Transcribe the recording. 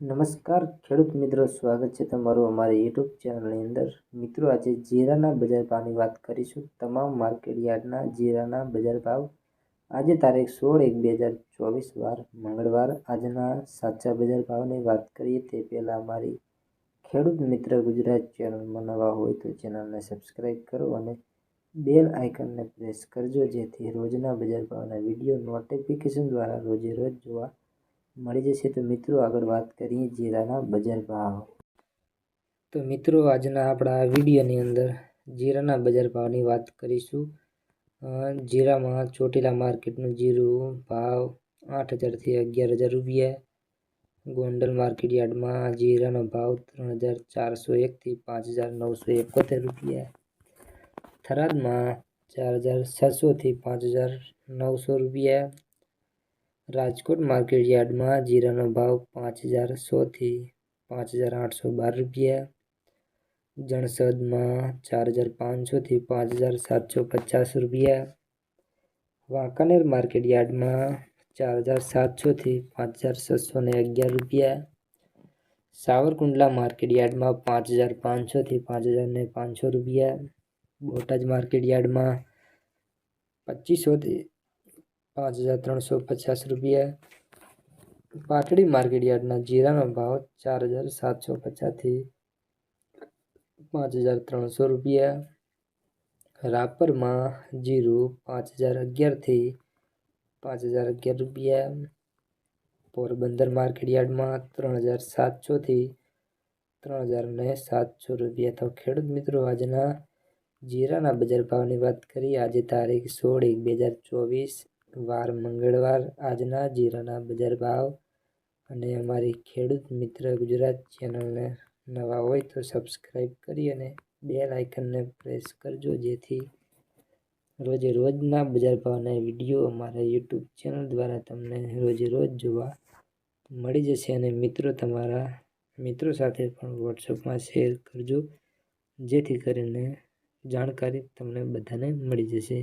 નમસ્કાર, ખેડૂત મિત્રો, સ્વાગત છે તમારું અમારી યુટ્યુબ ચેનલની અંદર. મિત્રો, આજે જીરાના બજાર ભાવની વાત કરીશું. તમામ માર્કેટ યાર્ડના જીરાના બજાર ભાવ. આજે તારીખ સોળ એક બે હજાર ચોવીસ, વાર મંગળવાર. આજના સાચા બજાર ભાવની વાત કરીએ તે પહેલાં અમારી ખેડૂત મિત્ર ગુજરાત ચેનલમાં નવા હોય તો ચેનલને સબસ્ક્રાઈબ કરો અને બેલ આઇકનને પ્રેસ કરજો, જેથી રોજના બજાર ભાવના વીડિયો નોટિફિકેશન દ્વારા રોજે રોજ જોવા મળી જશે તો મિત્રો, આગળ વાત કરીએ જીરાના બજાર ભાવ. તો મિત્રો, આજના આપણા વિડીયોની અંદર જીરાના બજાર ભાવની વાત કરીશું. જીરામાં ચોટીલા માર્કેટનું જીરું ભાવ આઠ હજારથી અગિયાર હજાર રૂપિયા. ગોંડલ માર્કેટ યાર્ડમાં જીરાનો ભાવ ત્રણ હજાર ચારસો એકથી પાંચ હજાર નવસો એકોતેર રૂપિયા. થરાદમાં ચાર હજાર છસોથી પાંચ હજાર નવસો રૂપિયા. રાજકોટ માર્કેટ યાર્ડમાં જીરાનો ભાવ પાંચ હજાર સોથી પાંચ હજાર આઠસો બાર રૂપિયા. જણસદમાં ચાર હજાર પાંચસોથી પાંચ હજાર સાતસો પચાસ રૂપિયા. વાંકાનેર માર્કેટ યાર્ડમાં ચાર હજાર સાતસોથી પાંચ હજાર છસો ને અગિયાર રૂપિયા. સાવરકુંડલા માર્કેટ યાર્ડમાં પાંચ હજાર પાંચસોથી પાંચ હજાર ને પાંચસો રૂપિયા. બોટાદ માર્કેટ યાર્ડમાં પચીસોથી પાંચ હજાર ત્રણસો પચાસ રૂપિયા. પાટડી માર્કેટ યાર્ડના જીરાનો ભાવ ચાર હજાર સાતસો પચાસથી પાંચ હજાર ત્રણસો રૂપિયા. રાપરમાં જીરું પાંચ હજાર અગિયારથી પાંચ હજાર અગિયાર રૂપિયા. પોરબંદર માર્કેટ યાર્ડમાં ત્રણ હજાર સાતસોથી ત્રણ હજાર ને સાતસો રૂપિયા. તો ખેડૂત મિત્રો, આજના જીરાના બજાર ભાવની વાત કરીએ. આજે તારીખ સોળ એક બે હજાર ચોવીસ. વાર મંગળવાર, આજના જીરાના બજાર ભાવ અને અમારી ખેડૂત મિત્ર ગુજરાત ચેનલને નવા હોય તો સબસ્ક્રાઈબ કરી અને બેલ આઇકનને પ્રેસ કરજો, જેથી રોજે રોજના બજાર ભાવના વીડિયો અમારા યુટ્યુબ ચેનલ દ્વારા તમને રોજે રોજ જોવા મળી જશે અને મિત્રો તમારા મિત્રો સાથે પણ વોટ્સઅપમાં શેર કરજો, જેથી કરીને જાણકારી તમને બધાને મળી જશે.